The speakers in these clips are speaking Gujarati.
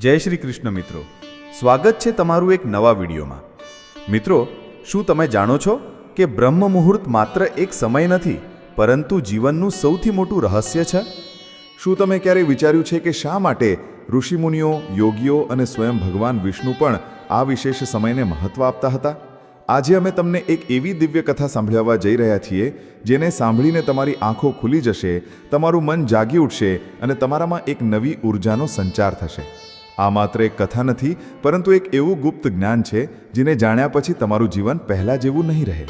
જય શ્રી કૃષ્ણ મિત્રો. સ્વાગત છે તમારું એક નવા વિડીયોમાં. મિત્રો, શું તમે જાણો છો કે બ્રહ્મ મુહૂર્ત માત્ર એક સમય નથી, પરંતુ જીવનનું સૌથી મોટું રહસ્ય છે? શું તમે ક્યારેય વિચાર્યું છે કે શા માટે ઋષિમુનિઓ, યોગીઓ અને સ્વયં ભગવાન વિષ્ણુ પણ આ વિશેષ સમયને મહત્વ આપતા હતા? આજે અમે તમને એક એવી દિવ્ય કથા સાંભળવા જઈ રહ્યા છીએ, જેને સાંભળીને તમારી આંખો ખુલી જશે, તમારું મન જાગી ઉઠશે અને તમારામાં એક નવી ઉર્જાનો સંચાર થશે. આ માત્ર એક કથા નથી, પરંતુ એક એવું ગુપ્ત જ્ઞાન છે, જેને જાણ્યા પછી તમારું જીવન પહેલાં જેવું નહીં રહે.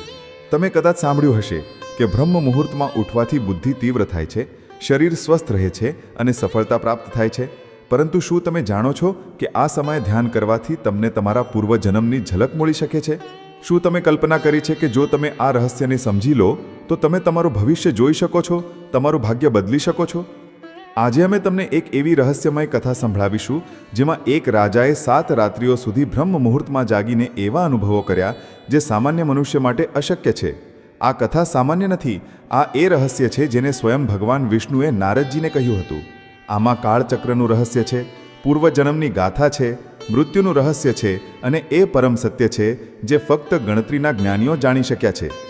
તમે કદાચ સાંભળ્યું હશે કે બ્રહ્મ મુહૂર્તમાં ઉઠવાથી બુદ્ધિ તીવ્ર થાય છે, શરીર સ્વસ્થ રહે છે અને સફળતા પ્રાપ્ત થાય છે. પરંતુ શું તમે જાણો છો કે આ સમયે ધ્યાન કરવાથી તમને તમારા પૂર્વજન્મની ઝલક મળી શકે છે? શું તમે કલ્પના કરી છે કે જો તમે આ રહસ્યને સમજી લો, તો તમે તમારું ભવિષ્ય જોઈ શકો છો, તમારું ભાગ્ય બદલી શકો છો? આજે અમે તમને એક એવી રહસ્યમય કથા સંભળાવીશું, જેમાં એક રાજાએ સાત રાત્રિઓ સુધી બ્રહ્મ મુહૂર્તમાં જાગીને એવા અનુભવો કર્યા, જે સામાન્ય મનુષ્ય માટે અશક્ય છે. આ કથા સામાન્ય નથી, આ એ રહસ્ય છે જેને સ્વયં ભગવાન વિષ્ણુએ નારદજીને કહ્યું હતું. આમાં કાળચક્રનું રહસ્ય છે, પૂર્વજન્મની ગાથા છે, મૃત્યુનું રહસ્ય છે અને એ પરમ સત્ય છે, જે ફક્ત ગણતરીના જ્ઞાનીઓ જાણી શક્યા છે.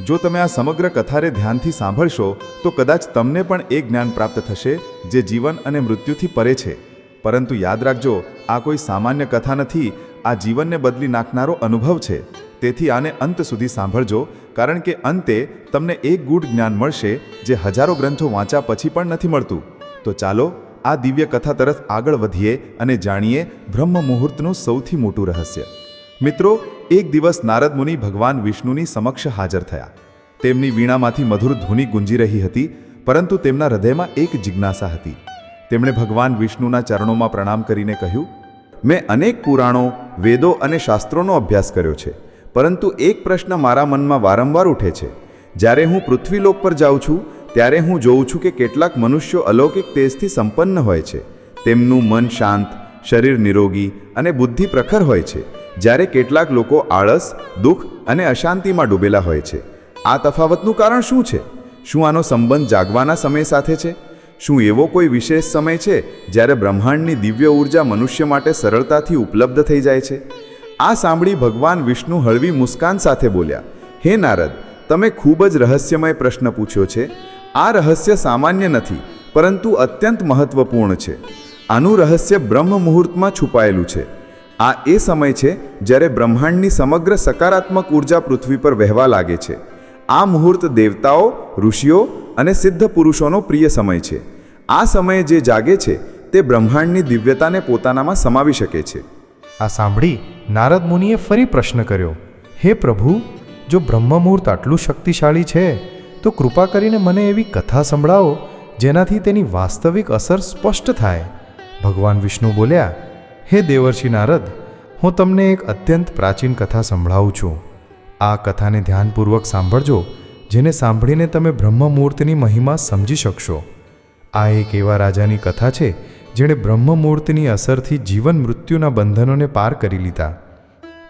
જો તમે આ સમગ્ર કથાને ધ્યાનથી સાંભળશો, તો કદાચ તમને પણ એ જ્ઞાન પ્રાપ્ત થશે, જે જીવન અને મૃત્યુથી પરે છે. પરંતુ યાદ રાખજો, આ કોઈ સામાન્ય કથા નથી, આ જીવનને બદલી નાખનારો અનુભવ છે. તેથી આને અંત સુધી સાંભળજો, કારણ કે અંતે તમને એક ગૂઢ જ્ઞાન મળશે, જે હજારો ગ્રંથો વાંચ્યા પછી પણ નથી મળતું. તો ચાલો, આ દિવ્ય કથા તરફ આગળ વધીએ અને જાણીએ બ્રહ્મ મુહૂર્તનું સૌથી મોટું રહસ્ય. મિત્રો, એક દિવસ નારદ મુનિ ભગવાન વિષ્ણુની સમક્ષ હાજર થયા. તેમની વીણામાંથી મધુર ધૂની ગુંજી રહી હતી, પરંતુ તેમના હૃદયમાં એક જિજ્ઞાસા હતી. તેમણે ભગવાન વિષ્ણુના ચરણોમાં પ્રણામ કરીને કહ્યું, મેં અનેક પુરાણો, વેદો અને શાસ્ત્રોનો અભ્યાસ કર્યો છે, પરંતુ એક પ્રશ્ન મારા મનમાં વારંવાર ઉઠે છે. જ્યારે હું પૃથ્વીલોક પર જાઉં છું, ત્યારે હું જોઉં છું કે કેટલાક મનુષ્યો અલૌકિક તેજથી સંપન્ન હોય છે. તેમનું મન શાંત, શરીર નિરોગી અને બુદ્ધિ પ્રખર હોય છે. જ્યારે કેટલાક લોકો આળસ, દુઃખ અને અશાંતિમાં ડૂબેલા હોય છે. આ તફાવતનું કારણ શું છે? શું આનો સંબંધ જાગવાના સમય સાથે છે? શું એવો કોઈ વિશેષ સમય છે જ્યારે બ્રહ્માંડની દિવ્ય ઊર્જા મનુષ્ય માટે સરળતાથી ઉપલબ્ધ થઈ જાય છે? આ સાંભળી ભગવાન વિષ્ણુ હળવી મુસ્કાન સાથે બોલ્યા, હે નારદ, તમે ખૂબ જ રહસ્યમય પ્રશ્ન પૂછ્યો છે. આ રહસ્ય સામાન્ય નથી, પરંતુ અત્યંત મહત્વપૂર્ણ છે. આનું રહસ્ય બ્રહ્મ મુહૂર્તમાં છુપાયેલું છે. આ એ સમય છે જ્યારે બ્રહ્માંડની સમગ્ર સકારાત્મક ઊર્જા પૃથ્વી પર વહેવા લાગે છે. આ મુહૂર્ત દેવતાઓ, ઋષિઓ અને સિદ્ધ પુરુષોનો પ્રિય સમય છે. આ સમયે જે જાગે છે તે બ્રહ્માંડની દિવ્યતાને પોતાનામાં સમાવી શકે છે. આ સાંભળી નારદ મુનિએ ફરી પ્રશ્ન કર્યો, હે પ્રભુ, જો બ્રહ્મ મુહૂર્ત આટલું શક્તિશાળી છે, તો કૃપા કરીને મને એવી કથા સંભળાવો જેનાથી તેની વાસ્તવિક અસર સ્પષ્ટ થાય. ભગવાન વિષ્ણુ બોલ્યા હે દેવર્ષિ નારદ, હું તમને એક અત્યંત પ્રાચીન કથા સંભળાવું છું. આ કથાને ધ્યાનપૂર્વક સાંભળજો, જેને સાંભળીને તમે બ્રહ્મમૂર્તિની મહિમા સમજી શકશો. આ એક એવા રાજાની કથા છે, જેણે બ્રહ્મમૂર્તિની અસરથી જીવન મૃત્યુના બંધનોને પાર કરી લીધા.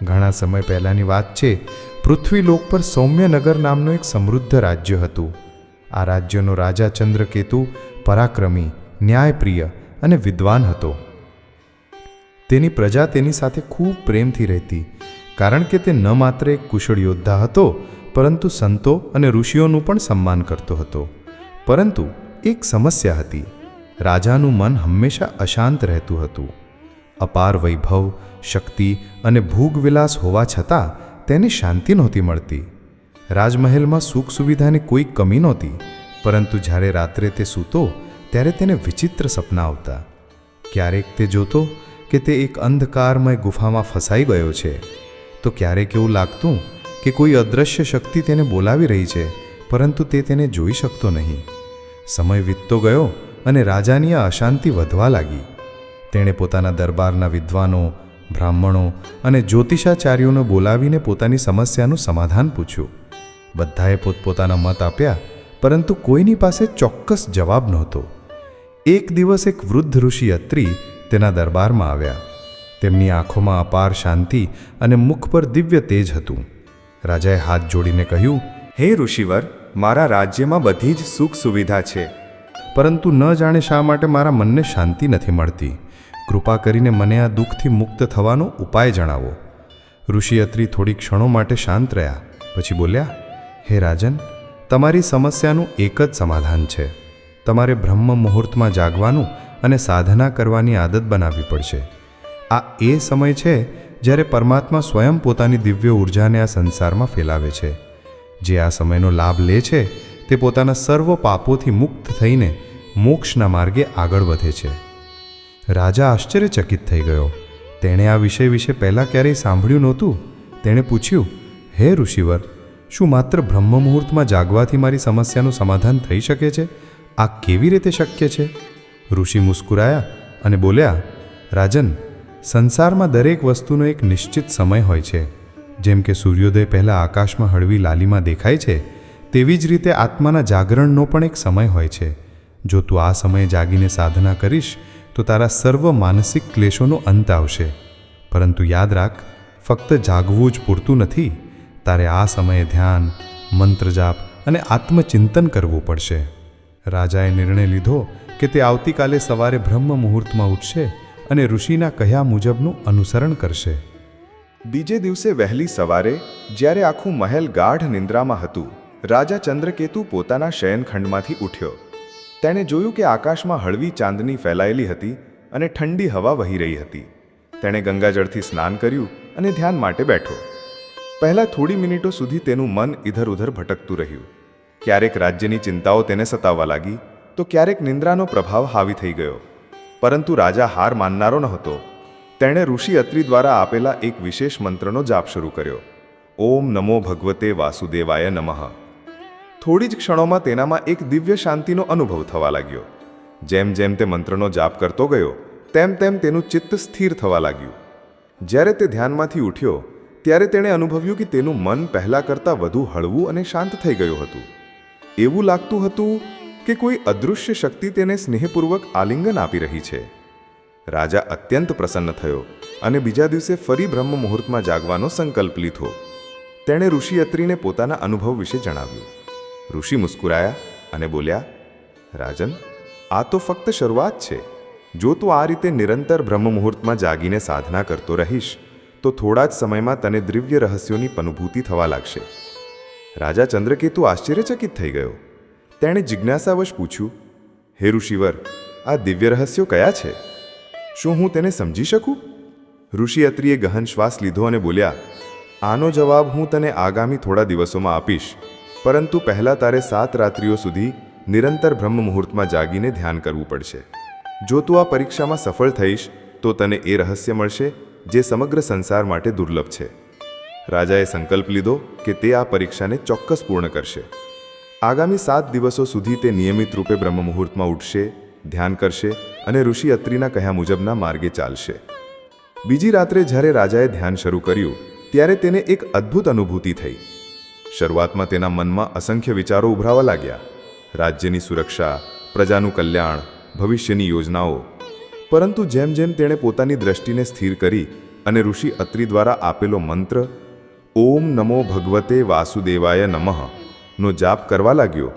ઘણા સમય પહેલાંની વાત છે, પૃથ્વીલોક પર સૌમ્યનગર નામનું એક સમૃદ્ધ રાજ્ય હતું. આ રાજ્યનો રાજા ચંદ્રકેતુ પરાક્રમી, ન્યાયપ્રિય અને વિદ્વાન હતો. તેની પ્રજા તેની સાથે ખૂબ પ્રેમથી રહેતી. કારણ કે તે ન માત્ર એક કુશળ યોદ્ધા હતો, પરંતુ સંતો અને ઋષિઓનું પણ સન્માન કરતો હતો. પરંતુ એક સમસ્યા હતી. રાજાનું મન હંમેશા અશાંત રહેતું હતું. અપાર વૈભવ, શક્તિ અને ભૂગવિલાસ હોવા છતાં તેને શાંતિ નહોતી મળતી. રાજમહેલમાં સુખ સુવિધાની કોઈ કમી નહોતી, પરંતુ જ્યારે રાત્રે તે સૂતો, ત્યારે તેને વિચિત્ર સપના આવતા. ક્યારેક તે જોતો કે તે એક અંધકારમય ગુફામાં ફસાઈ ગયો છે? તો ક્યારેક એવું લાગતું કે કોઈ અદૃશ્ય શક્તિ તેને બોલાવી રહી છે, પરંતુ તે તેને જોઈ શકતો નહીં. સમય વીતતો ગયો અને રાજાની આ અશાંતિ વધવા લાગી. તેણે પોતાના દરબારના વિદ્વાનો, બ્રાહ્મણો અને જ્યોતિષાચાર્યોને બોલાવીને પોતાની સમસ્યાનું સમાધાન પૂછ્યું. બધાએ પોતપોતાના મત આપ્યા, પરંતુ કોઈની પાસે ચોક્કસ જવાબ નહોતો. એક દિવસ એક વૃદ્ધ ઋષિ અત્રી તેના દરબારમાં આવ્યા. તેમની આંખોમાં અપાર શાંતિ અને મુખ પર દિવ્ય તેજ હતું. રાજાએ હાથ જોડીને કહ્યું, હે ઋષિવર, મારા રાજ્યમાં બધી જ સુખ સુવિધા છે. પરંતુ ન જાણે શા માટે મારા મનને શાંતિ નથી મળતી. કૃપા કરીને મને આ દુઃખથી મુક્ત થવાનો ઉપાય જણાવો. ઋષિ અત્રી થોડી ક્ષણો માટે શાંત રહ્યા. પછી બોલ્યા, હે રાજન, તમારી સમસ્યાનું એક જ સમાધાન છે. તમારે બ્રહ્મ મુહૂર્તમાં જાગવાનું અને સાધના કરવાની આદત બનાવવી પડશે. આ એ સમય છે જ્યારે પરમાત્મા સ્વયં પોતાની દિવ્ય ઉર્જાને આ સંસારમાં ફેલાવે છે. જે આ સમયનો લાભ લે છે તે પોતાના સર્વ પાપોથી મુક્ત થઈને મોક્ષના માર્ગે આગળ વધે છે. રાજા આશ્ચર્યચકિત થઈ ગયો. તેણે આ વિષય વિશે પહેલાં ક્યારેય સાંભળ્યું નહોતું? તેણે પૂછ્યું, હે ઋષિવર, શું માત્ર બ્રહ્મ મુહૂર્તમાં જાગવાથી મારી સમસ્યાનું સમાધાન થઈ શકે છે? આ કેવી રીતે શક્ય છે? ઋષિ મુસ્કુરાયા અને બોલ્યા, રાજન, સંસારમાં દરેક વસ્તુનો એક નિશ્ચિત સમય હોય છે. જેમ કે સૂર્યોદય પહેલાં આકાશમાં હળવી લાલીમાં દેખાય છે, તેવી જ રીતે આત્માના જાગરણનો પણ એક સમય હોય છે. જો તું આ સમયે જાગીને સાધના કરીશ, તો તારા સર્વ માનસિક ક્લેશોનો અંત આવશે. પરંતુ યાદ રાખ, ફક્ત જાગવું જ પૂરતું નથી. તારે આ સમયે ધ્યાન મંત્ર જાપ અને આત્મચિંતન કરવું પડશે. રાજાએ નિર્ણય લીધો કે તે આવતીકાલે સવારે બ્રહ્મ મુહૂર્તમાં ઉઠશે અને ઋષિના કહ્યા મુજબનું અનુસરણ કરશે. બીજે દિવસે વહેલી સવારે, જ્યારે આખું મહેલ ગાઢ નિંદ્રામાં હતું, રાજા ચંદ્રકેતુ પોતાના શયનખંડમાંથી ઉઠ્યો. તેણે જોયું કે આકાશમાં હળવી ચાંદની ફેલાયેલી હતી અને ઠંડી હવા વહી રહી હતી. તેણે ગંગાજળથી સ્નાન કર્યું અને ધ્યાન માટે બેઠો. પહેલાં થોડી મિનિટો સુધી તેનું મન ઇધર ઉધર ભટકતું રહ્યું. ક્યારેક રાજ્યની ચિંતાઓ તેને સતાવવા લાગી તો ક્યારેક નિંદ્રાનો પ્રભાવ હાવી થઈ ગયો. પરંતુ રાજા હાર માનનારો નહોતો. તેણે ઋષિ અત્રિ દ્વારા આપેલા એક વિશેષ મંત્રનો જાપ શરૂ કર્યો. ઓમ નમો ભગવતે વાસુદેવાય નમઃ. થોડી જ ક્ષણોમાં તેનામાં એક દિવ્ય શાંતિનો અનુભવ થવા લાગ્યો. જેમ જેમ તે મંત્રનો જાપ કરતો ગયો, તેમ તેમ તેનું ચિત્ત સ્થિર થવા લાગ્યું. જ્યારે તે ધ્યાનમાંથી ઉઠ્યો, ત્યારે તેણે અનુભવ્યું કે તેનું મન પહેલાં કરતાં વધુ હળવું અને શાંત થઈ ગયું હતું. એવું લાગતું હતું કે કોઈ અદૃશ્ય શક્તિ તેને સ્નેહપૂર્વક આલિંગન આપી રહી છે. રાજા અત્યંત પ્રસન્ન થયો અને બીજા દિવસે ફરી બ્રહ્મ મુહૂર્તમાં જાગવાનો સંકલ્પ લીધો. તેણે ઋષિ અત્રિને પોતાના અનુભવ વિશે જણાવ્યું. ઋષિ મુસ્કુરાયા અને બોલ્યા, રાજન, આ તો ફક્ત શરૂઆત છે. જો તું આ રીતે નિરંતર બ્રહ્મ મુહૂર્તમાં જાગીને સાધના કરતો રહીશ, તો થોડા જ સમયમાં તને દિવ્ય રહસ્યોની અનુભૂતિ થવા લાગશે. રાજા ચંદ્રકેતુ આશ્ચર્યચકિત થઈ ગયો. તેણે જિજ્ઞાસાવશ પૂછ્યું, હે ઋષિવર, આ દિવ્ય રહસ્યો કયા છે? શું હું તેને સમજી શકું? ઋષિ અત્રિએ ગહન શ્વાસ લીધો અને બોલ્યા, આનો જવાબ હું તને આગામી થોડા દિવસોમાં આપીશ, પરંતુ પહેલાં તારે સાત રાત્રિઓ સુધી નિરંતર બ્રહ્મ મુહૂર્તમાં જાગીને ધ્યાન કરવું પડશે. જો તું આ પરીક્ષામાં સફળ થઈશ, તો તને એ રહસ્ય મળશે જે સમગ્ર સંસાર માટે દુર્લભ છે. રાજાએ સંકલ્પ લીધો કે તે આ પરીક્ષાને ચોક્કસ પૂર્ણ કરશે. આગામી સાત દિવસો સુધી તે નિયમિત રૂપે બ્રહ્મ મુહૂર્તમાં ઉઠશે, ધ્યાન કરશે અને ઋષિ અત્રિના કહ્યા મુજબના માર્ગે ચાલશે. બીજી રાત્રે જ્યારે રાજાએ ધ્યાન શરૂ કર્યું, ત્યારે તેને એક અદ્ભુત અનુભૂતિ થઈ. શરૂઆતમાં તેના મનમાં અસંખ્ય વિચારો ઉભરાવા લાગ્યા. રાજ્યની સુરક્ષા, પ્રજાનું કલ્યાણ, ભવિષ્યની યોજનાઓ. પરંતુ જેમ જેમ તેણે પોતાની દ્રષ્ટિને સ્થિર કરી અને ઋષિ અત્રિ દ્વારા આપેલો મંત્ર, ઓમ નમો ભગવતે વાસુદેવાય નમઃ નો જાપ કરવા લાગ્યો.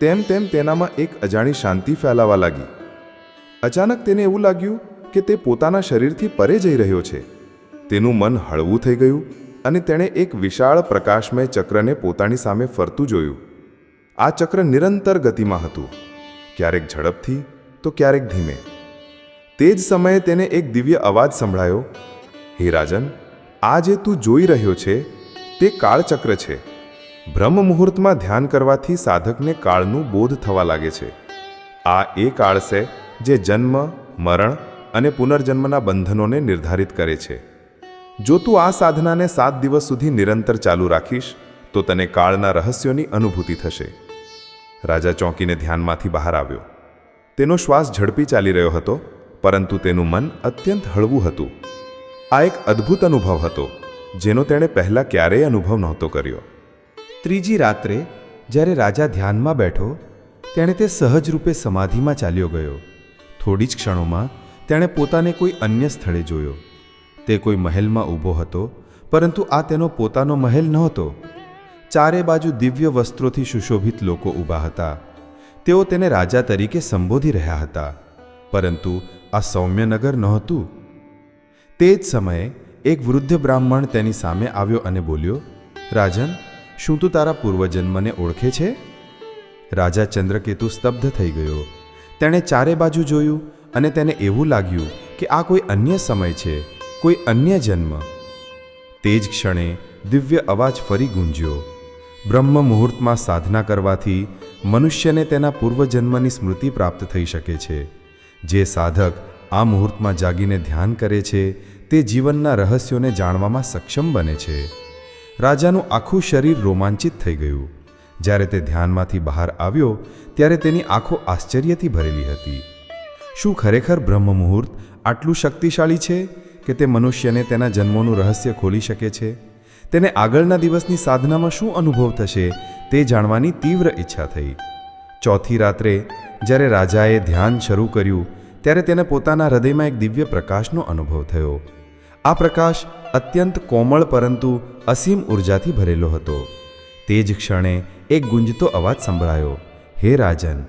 તેમ તેમ તેનામાં એક અજાણી શાંતિ ફેલાવા લાગી. અચાનક તેને એવું લાગ્યું કે તે પોતાના શરીરથી પરે જઈ રહ્યો છે. તેનું મન હળવું થઈ ગયું અને તેણે એક વિશાળ પ્રકાશમય ચક્રને પોતાની સામે ફરતું જોયું. આ ચક્ર નિરંતર ગતિમાં હતું. ક્યારેક ઝડપથી, તો ક્યારેક ધીમે. તે જ સમયે તેને એક દિવ્ય અવાજ સંભળાયો. હે રાજન, આ જે તું જોઈ રહ્યો છે, તે કાળચક્ર છે. બ્રહ્મ મુહૂર્તમાં ધ્યાન કરવાથી સાધકને કાળનું બોધ થવા લાગે છે. આ એ કાળ છે જે જન્મ, મરણ અને પુનર્જન્મના બંધનોને નિર્ધારિત કરે છે. જો તું આ સાધનાને સાત દિવસ સુધી નિરંતર ચાલુ રાખીશ, તો તને કાળના રહસ્યોની અનુભૂતિ થશે. રાજા ચોંકીને ધ્યાનમાંથી બહાર આવ્યો. તેનો શ્વાસ ઝડપી ચાલી રહ્યો હતો, પરંતુ તેનું મન અત્યંત હળવું હતું. આ એક અદ્ભુત અનુભવ હતો, જેનો તેણે પહેલાં ક્યારેય અનુભવ નહોતો કર્યો. ત્રીજી રાત્રે જ્યારે રાજા ધ્યાનમાં બેઠો, તેણે તે સહજ રૂપે સમાધિમાં ચાલ્યો ગયો. થોડી જ ક્ષણોમાં તેણે પોતાને કોઈ અન્ય સ્થળે જોયો. તે કોઈ મહેલમાં ઊભો હતો, પરંતુ આ તેનો પોતાનો મહેલ નહોતો. ચારે બાજુ દિવ્ય વસ્ત્રોથી સુશોભિત લોકો ઊભા હતા. તેઓ તેને રાજા તરીકે સંબોધી રહ્યા હતા. પરંતુ આ સૌમ્યનગર નહોતું. તે જ સમયે એક વૃદ્ધ બ્રાહ્મણ તેની સામે આવ્યો અને બોલ્યો, રાજન શું તું તારા પૂર્વજન્મને ઓળખે છે? રાજા ચંદ્રકેતુ સ્તબ્ધ થઈ ગયો. તેણે ચારે બાજુ જોયું અને તેને એવું લાગ્યું કે આ કોઈ અન્ય સમય છે, કોઈ અન્ય જન્મ. તે જ ક્ષણે દિવ્ય અવાજ ફરી ગુંજ્યો. બ્રહ્મ મુહૂર્તમાં સાધના કરવાથી મનુષ્યને તેના પૂર્વજન્મની સ્મૃતિ પ્રાપ્ત થઈ શકે છે. જે સાધક આ મુહૂર્તમાં જાગીને ધ્યાન કરે છે, તે જીવનના રહસ્યોને જાણવામાં સક્ષમ બને છે. રાજાનું આખું શરીર રોમાંચિત થઈ ગયું. જ્યારે તે ધ્યાનમાંથી બહાર આવ્યો, ત્યારે તેની આંખો આશ્ચર્યથી ભરેલી હતી. શું ખરેખર બ્રહ્મ મુહૂર્ત આટલું શક્તિશાળી છે કે તે મનુષ્યને તેના જન્મોનું રહસ્ય ખોલી શકે છે? તેને આગળના દિવસની સાધનામાં શું અનુભવ થશે તે જાણવાની તીવ્ર ઈચ્છા થઈ. ચોથી રાત્રે, જ્યારે રાજાએ ધ્યાન શરૂ કર્યું, ત્યારે તેને પોતાના હૃદયમાં એક દિવ્ય પ્રકાશનો અનુભવ થયો. આ પ્રકાશ અત્યંત કોમળ પરંતુ અસીમ ઉર્જાથી ભરેલો હતો. તે જ ક્ષણે એક ગુંજતો અવાજ સંભળાયો, હે રાજન,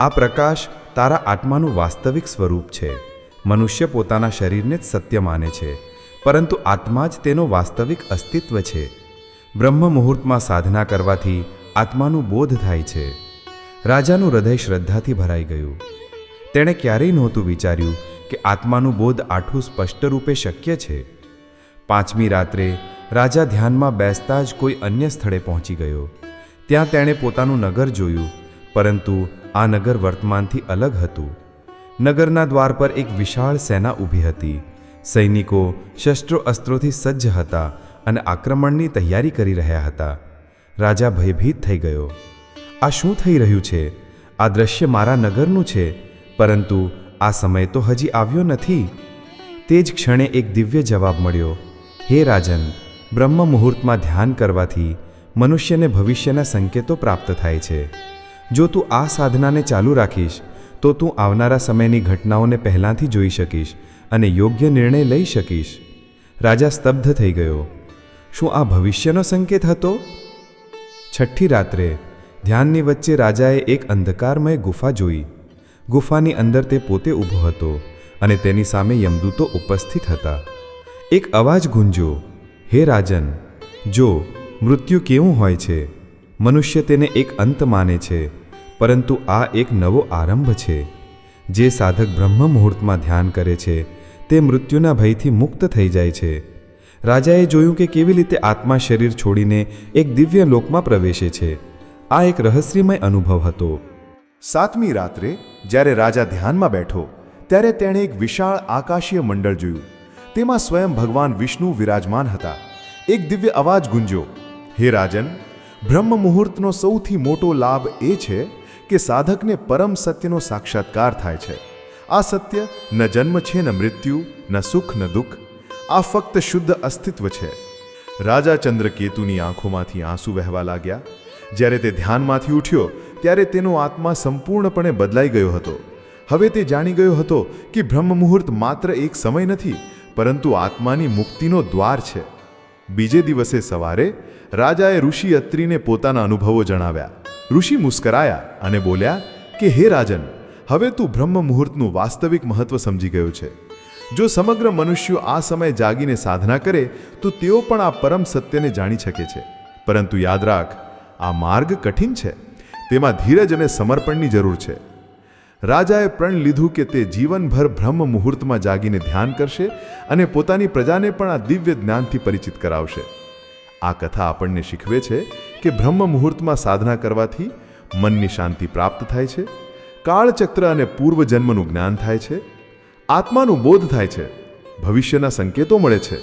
આ પ્રકાશ તારા આત્માનું વાસ્તવિક સ્વરૂપ છે. મનુષ્ય પોતાના શરીરને જ સત્ય માને છે, પરંતુ આત્મા જ તેનો વાસ્તવિક અસ્તિત્વ છે. બ્રહ્મ મુહૂર્તમાં સાધના કરવાથી આત્માનું બોધ થાય છે. રાજાનું હૃદય શ્રદ્ધાથી ભરાઈ ગયું. તેણે ક્યારેય નહોતું વિચાર્યું કે આત્માનું બોધ આઠું સ્પષ્ટ રૂપે શક્ય છે? પાંચમી રાત્રે રાજા ધ્યાનમાં બેસતા જ કોઈ અન્ય સ્થળે પહોંચી ગયો. ત્યાં તેણે પોતાનું નગર જોયું, પરંતુ આ નગર વર્તમાનથી અલગ હતું. નગરના દ્વાર પર એક વિશાળ સેના ઊભી હતી. સૈનિકો શસ્ત્રો અસ્ત્રોથી સજ્જ હતા અને આક્રમણની તૈયારી કરી રહ્યા હતા. રાજા ભયભીત થઈ ગયો. આ શું થઈ રહ્યું છે? આ દ્રશ્ય મારા નગરનું છે, પરંતુ આ સમય તો હજી આવ્યો નથી. તે જ ક્ષણે એક દિવ્ય જવાબ મળ્યો. હે રાજન, બ્રહ્મ મુહૂર્તમાં ધ્યાન કરવાથી મનુષ્યને ભવિષ્યના સંકેતો પ્રાપ્ત થાય છે. જો તું આ સાધનાને ચાલુ રાખીશ, તો તું આવનારા સમયની ઘટનાઓને પહેલાંથી જોઈ શકીશ અને યોગ્ય નિર્ણય લઈ શકીશ. રાજા સ્તબ્ધ થઈ ગયો. શું આ ભવિષ્યનો સંકેત હતો? છઠ્ઠી રાત્રે ધ્યાનની વચ્ચે રાજાએ એક અંધકારમય ગુફા જોઈ. ગુફાની અંદર તે પોતે ઊભો હતો અને તેની સામે યમદૂતો ઉપસ્થિત હતા. એક અવાજ ગુંજ્યો, હે રાજન, જો, મૃત્યુ કેવું હોય છે? મનુષ્ય તેને એક અંત માને છે, પરંતુ આ એક નવો આરંભ છે. જે સાધક બ્રહ્મ મુહૂર્તમાં ધ્યાન કરે છે, તે મૃત્યુના ભયથી મુક્ત થઈ જાય છે. રાજાએ જોયું કે કેવી રીતે આત્મા શરીર છોડીને એક દિવ્ય લોકમાં પ્રવેશે છે. આ એક રહસ્યમય અનુભવ હતો. સાતમી રાત્રે જ્યારે રાજા ધ્યાનમાં બેઠો, ત્યારે તેણે એક વિશાળ આકાશીય મંડળ જોયું. તેમાં સ્વયં ભગવાન વિષ્ણુ વિરાજમાન હતા. એક દિવ્ય અવાજ ગુંજ્યો, હે રાજન, બ્રહ્મ મુહૂર્તનો સૌથી મોટો લાભ એ છે કે સાધકને પરમ સત્યનો સાક્ષાત્કાર થાય છે. આ સત્ય ન જન્મ છે, ન મૃત્યુ, ન સુખ, ન દુઃખ, આ ફક્ત શુદ્ધ અસ્તિત્વ છે. રાજા ચંદ્રકેતુની આંખોમાંથી આંસુ વહેવા લાગ્યા. જ્યારે તે ધ્યાનમાંથી ઉઠ્યો ત્યારે તેનો આત્મા સંપૂર્ણપણે બદલાઈ ગયો હતો. હવે તે જાણી ગયો હતો કે બ્રહ્મ મુહૂર્ત માત્ર એક સમય નથી, પરંતુ આત્માની મુક્તિનો દ્વાર છે. બીજે દિવસે સવારે રાજાએ ઋષિ અત્રિને પોતાના અનુભવો જણાવ્યા. ઋષિ મુસ્કરાયા અને બોલ્યા કે, હે રાજન, હવે તું બ્રહ્મ મુહૂર્તનું વાસ્તવિક મહત્વ સમજી ગયો છે. જો સમગ્ર મનુષ્યો આ સમય જાગીને સાધના કરે, તો તેઓ પણ આ પરમ સત્યને જાણી શકે છે. પરંતુ યાદ રાખ, આ માર્ગ કઠિન છે. તેમાં ધીરજ અને સમર્પણની જરૂર છે. રાજાએ પ્રણ લીધું કે તે જીવનભર બ્રહ્મ મુહૂર્તમાં જાગીને ધ્યાન કરશે અને પોતાની પ્રજાને પણ આ દિવ્ય જ્ઞાનથી પરિચિત કરાવશે. આ કથા આપણને શીખવે છે કે બ્રહ્મ મુહૂર્તમાં સાધના કરવાથી મનની શાંતિ પ્રાપ્ત થાય છે, કાળચક્ર અને પૂર્વજન્મનું જ્ઞાન થાય છે, આત્માનું બોધ થાય છે, ભવિષ્યના સંકેતો મળે છે,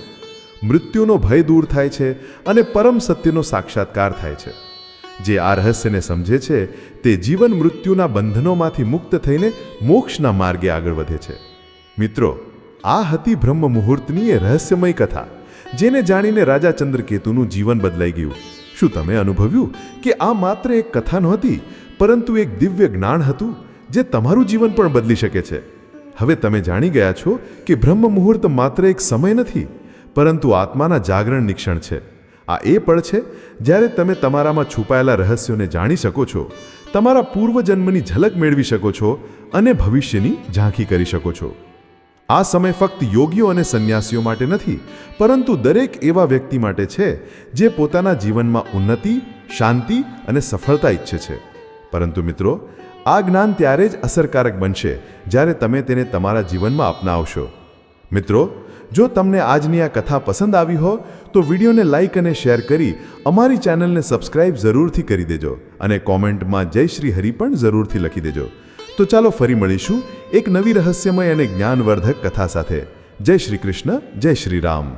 મૃત્યુનો ભય દૂર થાય છે અને પરમ સત્યનો સાક્ષાત્કાર થાય છે. જે આ રહસ્યને સમજે છે, તે જીવન મૃત્યુના બંધનોમાંથી મુક્ત થઈને મોક્ષના માર્ગે આગળ વધે છે. મિત્રો, આ હતી બ્રહ્મ મુહૂર્તની એ રહસ્યમય કથા, જેને જાણીને રાજા ચંદ્રકેતુનું જીવન બદલાઈ ગયું. શું તમે અનુભવ્યું કે આ માત્ર એક કથા નહોતી, પરંતુ એક દિવ્ય જ્ઞાન હતું, જે તમારું જીવન પણ બદલી શકે છે? હવે તમે જાણી ગયા છો કે બ્રહ્મ મુહૂર્ત માત્ર એક સમય નથી, પરંતુ આત્માના જાગરણની ક્ષણ છે. આ એ પળ છે જ્યારે તમે તમારામાં છુપાયેલા રહસ્યોને જાણી શકો છો, તમારા પૂર્વજન્મની ઝલક મેળવી શકો છો અને ભવિષ્યની ઝાંખી કરી શકો છો. આ સમય ફક્ત યોગીઓ અને સંન્યાસીઓ માટે નથી, પરંતુ દરેક એવા વ્યક્તિ માટે છે જે પોતાના જીવનમાં ઉન્નતિ, શાંતિ અને સફળતા ઈચ્છે છે. પરંતુ મિત્રો, આ જ્ઞાન ત્યારે જ અસરકારક બનશે જ્યારે તમે તેને તમારા જીવનમાં અપનાવશો. મિત્રો જો તમને આજની આ કથા પસંદ આવી હો, તો વિડીયોને લાઇક અને શેર કરી અમારી ચેનલને સબસ્ક્રાઇબ જરૂરથી કરી દેજો અને કોમેન્ટમાં જય શ્રી હરિ પણ જરૂરથી લખી દેજો. તો ચાલો ફરી મળીશું એક નવી રહસ્યમય અને જ્ઞાનવર્ધક કથા સાથે. જય શ્રી કૃષ્ણ, જય શ્રી રામ.